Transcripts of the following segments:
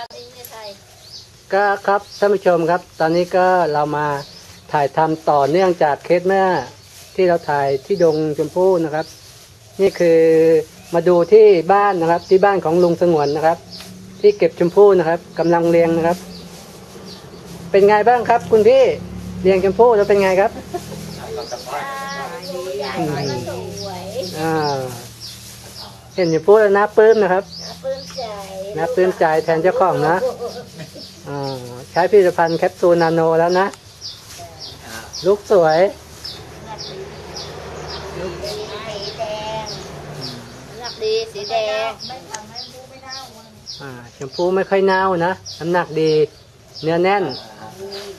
ตอนนี้ในไทยก็ครับท่านผู้ชมครับ ตอนนี้ก็เรามาถ่ายทำต่อเนื่องจากเคสเมื่อที่เราถ่ายที่ดงชมพู่นะครับ นี่คือมาดูที่บ้านนะครับ ที่บ้านของลุงสงวนนะครับ ที่เก็บชมพู่นะครับกำลังเรียงนะครับ เป็นไงบ้างครับ คุณพี่เรียงชมพู่แล้วเป็นไงครับดูใหญ่ก็สวยอ่าเห็นชมพู่แล้วน่าปลื้มนะครับน่าปลื้มใจ น่าปลื้มใจแทนเจ้าของนะอ่าใช้ผลิตภัณฑ์แคปซูลนาโนแล้วนะ ลูกสวยสีแดงน้ำหนักดีสีแดงอ่าชมพูไม่ค่อยเน่านะน้ำหนักดี เนื้อแน่น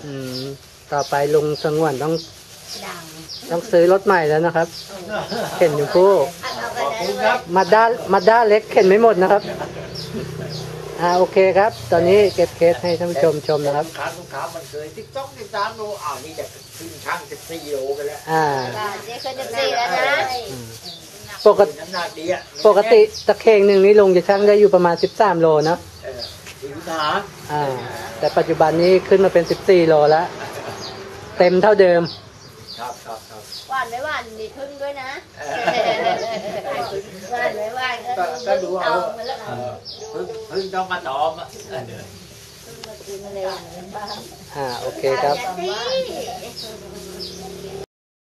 อืมต่อไปลุงสงวนต้องดังต้องซื้อรถใหม่แล้วนะครับ เข็นชมพูอันเอาไปได้เลยมาด้ามาด้าเล็กเข็นไม่หมดนะครับ อ่าโอเคครับ ตอนนี้เก็บเคสให้ท่านผู้ชมชมนะครับ ลูกค้าลูกค้ามันเคยติ๊กต้องติ๊กตามโลอ้าวนี่จะขึ้นช่างสิบสี่โลกันแล้วอ่านี่คือจะสี่แล้วนะปกติน้ำหนักดีอะปกติตะเคงหนึ่งนี้ลุงจะชั่งได้อยู่ประมาณ 13 โลเนอะเออถึงขาอ่า แต่ปัจจุบันนี้ขึ้นมาเป็น 14 โลแล้ว เต็มเท่าเดิม ครับครับครับหวานไม่หวานมีพึ่งด้วยนะ เอห วานไม่หวาก็ก็ดูเอาเอามาแล้วเออพึ่งพึ่งต้องมาตอมอะเออกินอะไรอย่างนั้นบ้างอ่าโอเคครับ สิ